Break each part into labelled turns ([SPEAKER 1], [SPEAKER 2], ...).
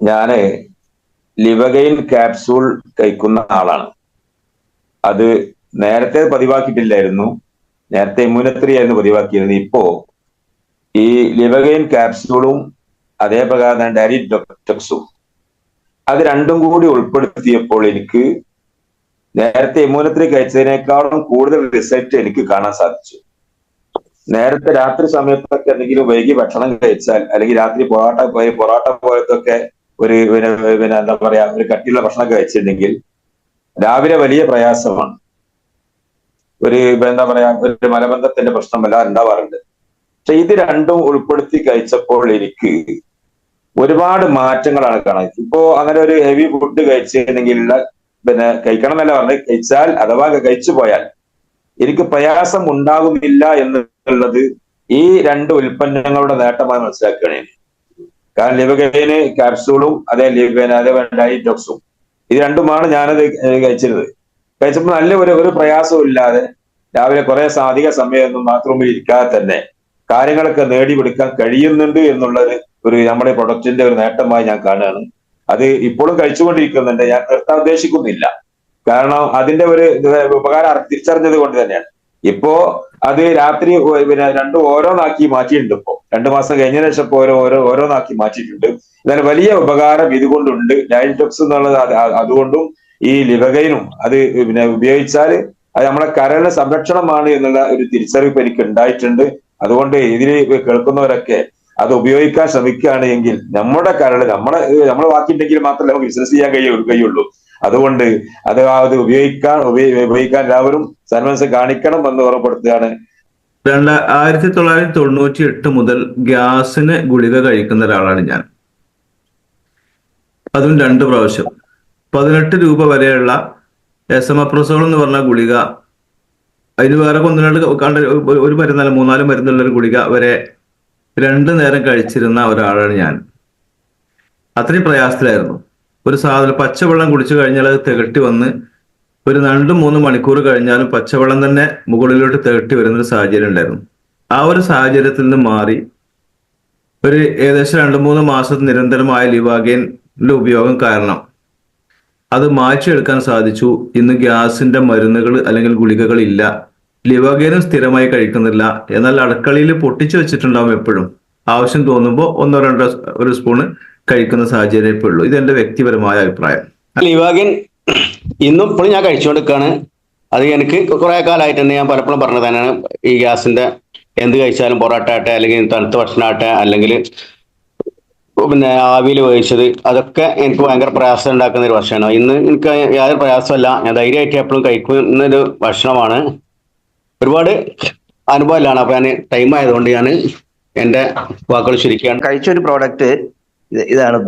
[SPEAKER 1] ഞാൻ ലിവഗൈൻ ക്യാപ്സൂൾ കഴിക്കുന്ന ആളാണ്. അത് നേരത്തെ പതിവാക്കിയിട്ടില്ലായിരുന്നു. നേരത്തെ ഇമ്മ്യൂനത്രി ആയിരുന്നു പതിവാക്കിയിരുന്നത്. ഇപ്പോ ഈ ലിവഗൈൻ ക്യാപ്സൂളും അതേ പ്രകാരം തന്നെ ഡയറി ഡോക്ടക്സും അത് രണ്ടും കൂടി ഉൾപ്പെടുത്തിയപ്പോൾ എനിക്ക് നേരത്തെ ഇമ്മ്യൂനത്രി കഴിച്ചതിനേക്കാളും കൂടുതൽ റിസൾട്ട് എനിക്ക് കാണാൻ സാധിച്ചു. നേരത്തെ രാത്രി സമയത്തൊക്കെ എന്തെങ്കിലും വൈകി ഭക്ഷണം കഴിച്ചാൽ അല്ലെങ്കിൽ രാത്രി പൊറാട്ട പോയി പൊറാട്ട പോയതൊക്കെ ഒരു പിന്നെ എന്താ പറയാ ഒരു കട്ടിയുള്ള ഭക്ഷണം കഴിച്ചിരുന്നെങ്കിൽ രാവിലെ വലിയ പ്രയാസമാണ്. ഒരു എന്താ പറയാ ഒരു മലബന്ധത്തിന്റെ പ്രശ്നം എല്ലാം ഉണ്ടാവാറുണ്ട്. പക്ഷെ ഇത് രണ്ടും ഉൾപ്പെടുത്തി കഴിച്ചപ്പോൾ എനിക്ക് ഒരുപാട് മാറ്റങ്ങളാണ് കാണാൻ. ഇപ്പോ അങ്ങനെ ഒരു ഹെവി ഫുഡ് കഴിച്ചിരുന്നെങ്കിൽ പിന്നെ കഴിക്കണം എന്നല്ല പറഞ്ഞത്. കഴിച്ചാൽ അഥവാ കഴിച്ചു പോയാൽ എനിക്ക് പ്രയാസം ഉണ്ടാകുന്നില്ല എന്നുള്ളത് ഈ രണ്ട് ഉൽപ്പന്നങ്ങളുടെ നേട്ടമായി മനസ്സിലാക്കുകയാണ്. കാരണം ലിവഗൈന് ക്യാപ്സൂളും അതേ ലിവന അതേ ഡൈറ്റോക്സും ഇത് രണ്ടുമാണ് ഞാനത് കഴിച്ചിരുന്നത്. കഴിച്ചപ്പോൾ നല്ല ഒരു ഒരു പ്രയാസവും ഇല്ലാതെ രാവിലെ കുറെ അധിക സമയമൊന്നും ബാത്റൂമിൽ ഇരിക്കാതെ തന്നെ കാര്യങ്ങളൊക്കെ നേടിയെടുക്കാൻ കഴിയുന്നുണ്ട് എന്നുള്ളത് ഒരു നമ്മുടെ പ്രൊഡക്റ്റിന്റെ ഒരു നേട്ടമായി ഞാൻ കാണുകയാണ്. അത് ഇപ്പോഴും കഴിച്ചുകൊണ്ടിരിക്കുന്നുണ്ട്. ഞാൻ നിർത്താൻ ഉദ്ദേശിക്കുന്നില്ല. കാരണം അതിന്റെ ഒരു ഉപകാരം തിരിച്ചറിഞ്ഞത് കൊണ്ട് തന്നെയാണ്. ഇപ്പോ അത് രാത്രി പിന്നെ രണ്ടും ഓരോന്നാക്കി മാറ്റിയിട്ടുണ്ട് ഇപ്പോ. രണ്ടു മാസം കഴിഞ്ഞ ശേഷം ഇപ്പോ ഓരോ ഓരോ ഓരോന്നാക്കി മാറ്റിയിട്ടുണ്ട്. എന്നാൽ വലിയ ഉപകാരം ഇതുകൊണ്ടുണ്ട്. ഡയറ്റോക്സ് എന്നുള്ളത് അത് അത് അതുകൊണ്ടും ഈ ലിവകൈനും അത് പിന്നെ ഉപയോഗിച്ചാൽ അത് നമ്മളെ കരളിന് സംരക്ഷണമാണ് എന്നുള്ള ഒരു തിരിച്ചറിവ് എനിക്ക് ഉണ്ടായിട്ടുണ്ട്. അതുകൊണ്ട് ഇതിൽ കേൾക്കുന്നവരൊക്കെ അത് ഉപയോഗിക്കാൻ ശ്രമിക്കുകയാണ് എങ്കിൽ നമ്മുടെ കരൾ നമ്മളെ നമ്മളെ വാക്കിണ്ടെങ്കിൽ മാത്രമേ നമുക്ക് ബിസിനസ് ചെയ്യാൻ കഴിയുള്ളൂ. അതുകൊണ്ട് അത് അത് ഉപയോഗിക്കാൻ ഉപയോഗിക്കാൻ എല്ലാവരും സർവൻസ് കാണിക്കണം എന്ന് ഉറപ്പെടുത്തുകയാണ്
[SPEAKER 2] രണ്ട് ആയിരത്തി തൊള്ളായിരത്തി തൊണ്ണൂറ്റി എട്ട് മുതൽ ഗ്യാസിന് ഗുളിക കഴിക്കുന്ന ഒരാളാണ് ഞാൻ. അതും രണ്ട് പ്രാവശ്യം. പതിനെട്ട് രൂപ വരെയുള്ള എസമപ്രസോൾ എന്ന് പറഞ്ഞ ഗുളിക അതിന് വേറെ കൊന്നിനാട് കണ്ട ഒരു- ഒരു മരുന്നല്ല മൂന്നാൽ മരുന്നുള്ള ഒരു ഗുളിക വരെ രണ്ടു നേരം കഴിച്ചിരുന്ന ഒരാളാണ് ഞാൻ. അത്രയും പ്രയാസത്തിലായിരുന്നു. ഒരു സാധനം പച്ചവെള്ളം കുടിച്ചു കഴിഞ്ഞാൽ അത് തികട്ടി വന്ന് ഒരു രണ്ട് മൂന്ന് മണിക്കൂർ കഴിഞ്ഞാലും പച്ചവെള്ളം തന്നെ മുകളിലോട്ട് തികട്ടി വരുന്ന ഒരു സാഹചര്യം ഉണ്ടായിരുന്നു. ആ ഒരു സാഹചര്യത്തിൽ നിന്ന് മാറി ഒരു ഏകദേശം രണ്ട് മൂന്ന് മാസം നിരന്തരമായ ലിവാഗേന്റെ ഉപയോഗം കാരണം അത് മാറ്റിയെടുക്കാൻ സാധിച്ചു. ഇന്ന് ഗ്യാസിന്റെ മരുന്നുകൾ അല്ലെങ്കിൽ ഗുളികകൾ ഇല്ല ലിവാഗേനും സ്ഥിരമായി കഴിക്കുന്നില്ല. എന്നാൽ അടുക്കളയിൽ പൊട്ടിച്ചു വെച്ചിട്ടുണ്ടാവും എപ്പോഴും. ആവശ്യം തോന്നുമ്പോൾ ഒന്നോ രണ്ടോ ഒരു സ്പൂണ് കഴിക്കുന്ന സാഹചര്യം ഇപ്പോൾ ഉള്ളൂ ഇതെന്റെ വ്യക്തിപരമായ അഭിപ്രായം.
[SPEAKER 3] ലിവാഗിൻ ഇന്നും ഇപ്പോഴും ഞാൻ കഴിച്ചുകൊണ്ടിരിക്കുകയാണ് അത് എനിക്ക് കുറെ കാലമായിട്ട് തന്നെ ഞാൻ പലപ്പോഴും പറഞ്ഞത് തന്നെയാണ്. ഈ ഗ്യാസിന്റെ എന്ത് കഴിച്ചാലും പൊറോട്ട ആട്ടെ അല്ലെങ്കിൽ തണുത്ത ഭക്ഷണമാട്ടെ അല്ലെങ്കിൽ പിന്നെ ആവിയിൽ വേവിച്ചത് അതൊക്കെ എനിക്ക് ഭയങ്കര പ്രയാസം ഉണ്ടാക്കുന്ന ഒരു ഭക്ഷണമാണ്. ഇന്ന് എനിക്ക് യാതൊരു പ്രയാസമല്ല ഞാൻ ധൈര്യമായിട്ട് എപ്പോഴും കഴിക്കുന്ന ഒരു ഭക്ഷണമാണ്. ഒരുപാട് അനുഭവമില്ലാണ്. അപ്പൊ ഞാൻ ടൈം ആയതുകൊണ്ട് ഞാൻ എന്റെ വാക്കുകൾ ശരിക്കാണ്.
[SPEAKER 4] കഴിച്ച ഒരു പ്രോഡക്റ്റ് ഇതാണ്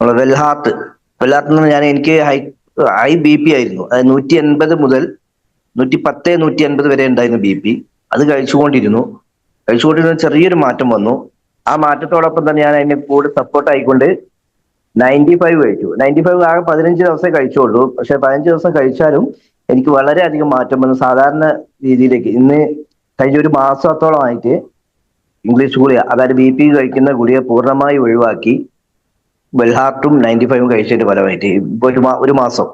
[SPEAKER 4] വെൽഹാത്ത്. എന്ന് ഞാൻ എനിക്ക് ഹൈ ഹൈ ബി പി ആയിരുന്നു. അത് നൂറ്റി എൺപത് മുതൽ നൂറ്റി പത്ത് നൂറ്റി എൺപത് വരെ ഉണ്ടായിരുന്നു ബി പി അത് കഴിച്ചുകൊണ്ടിരുന്നു. കഴിച്ചുകൊണ്ടിരുന്ന ചെറിയൊരു മാറ്റം വന്നു. ആ മാറ്റത്തോടൊപ്പം തന്നെ ഞാൻ അതിനെ കൂടെ സപ്പോർട്ട് ആയിക്കൊണ്ട് നയന്റി ഫൈവ് കഴിച്ചു. നയന്റി ഫൈവ് ആകെ പതിനഞ്ച് ദിവസം കഴിച്ചുള്ളൂ. പക്ഷെ പതിനഞ്ച് ദിവസം കഴിച്ചാലും എനിക്ക് വളരെയധികം മാറ്റം വന്നു. സാധാരണ രീതിയിലേക്ക് ഇന്ന് കഴിഞ്ഞ ഒരു മാസത്തോളമായിട്ട് ഇംഗ്ലീഷ് ഗുളിക അതായത് ബി പി കഴിക്കുന്ന ഗുളിക പൂർണമായി ഒഴിവാക്കി വെൽഹാർട്ടും നയന്റി ഫൈവും കഴിച്ചിട്ട് ഫലമായിട്ട്. ഇപ്പൊ ഒരു ഒരു മാസം.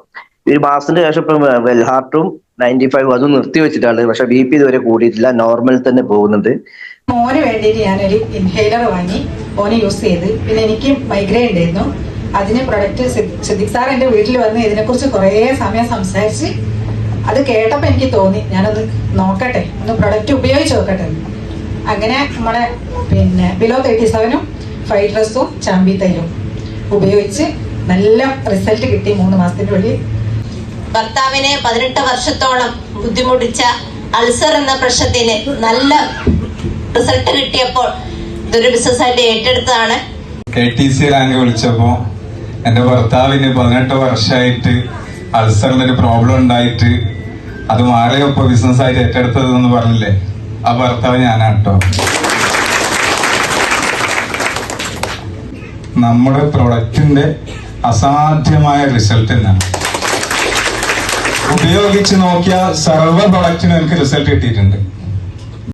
[SPEAKER 4] ഒരു മാസത്തിന് ശേഷം ഇപ്പം വെൽഹാർട്ടും നയന്റി ഫൈവ് അതും നിർത്തി വെച്ചിട്ടാണ്. പക്ഷെ ബി പി ഇതുവരെ കൂടിയിട്ടില്ല. നോർമൽ തന്നെ പോകുന്നുണ്ട്.
[SPEAKER 5] മോന് വേണ്ടിയിട്ട് ഞാനൊരു ഇൻഹേലർ വാങ്ങി മോന് യൂസ് ചെയ്ത്. പിന്നെ എനിക്ക് മൈഗ്രെയിൻ ഉണ്ടായിരുന്നു. അതിന് പ്രൊഡക്റ്റ് സിദ്ദിഖ് സാർ എന്റെ വീട്ടിൽ വന്ന് ഇതിനെക്കുറിച്ച് കുറേ സമയം സംസാരിച്ച് അത് കേട്ടപ്പോൾ എനിക്ക് തോന്നി. ഞാനത് നോക്കട്ടെ. ഒന്ന് പ്രൊഡക്റ്റ് ഉപയോഗിച്ച് നോക്കട്ടെ. അങ്ങനെ നമ്മളെ പിന്നെ ബിലോ തേർട്ടി സെവനും ഫ്രൈഡ് റൈസും ചാമ്പി തൈരും ഉപയോഗിച്ച് നല്ല റിസൾട്ട് കിട്ടി മൂന്ന് മാസത്തിന്റെ ഉള്ളിൽ
[SPEAKER 6] ഭർത്താവിനെ പതിനെട്ട് വർഷത്തോളം ബുദ്ധിമുട്ടിച്ച അൾസർ എന്ന പ്രശ്നത്തിന് നല്ല റിസൾട്ട് കിട്ടിയപ്പോൾ ഇതൊരു ബിസിനസ് ആയിട്ട് ഏറ്റെടുത്തതാണ്.
[SPEAKER 7] കെ ടി സി റാങ്ക് വിളിച്ചപ്പോ എന്റെ ഭർത്താവിന് പതിനെട്ട് വർഷമായിട്ട് അൾസറിന്റെ ഒരു പ്രോബ്ലം ഉണ്ടായിട്ട് അത് മാറിയപ്പോ ബിസിനസ് ആയിട്ട് ഏറ്റെടുത്തതെന്ന് പറഞ്ഞില്ലേ? ആ ഭർത്താവ് ഞാനാണ് കേട്ടോ നമ്മുടെ പ്രൊഡക്റ്റിന്റെ അസാധ്യമായ റിസൾട്ട് തന്നെയാണ് ഉപയോഗിച്ച് നോക്കിയ സർവ പ്രൊഡക്റ്റിനും എനിക്ക് റിസൾട്ട് കിട്ടിയിട്ടുണ്ട്.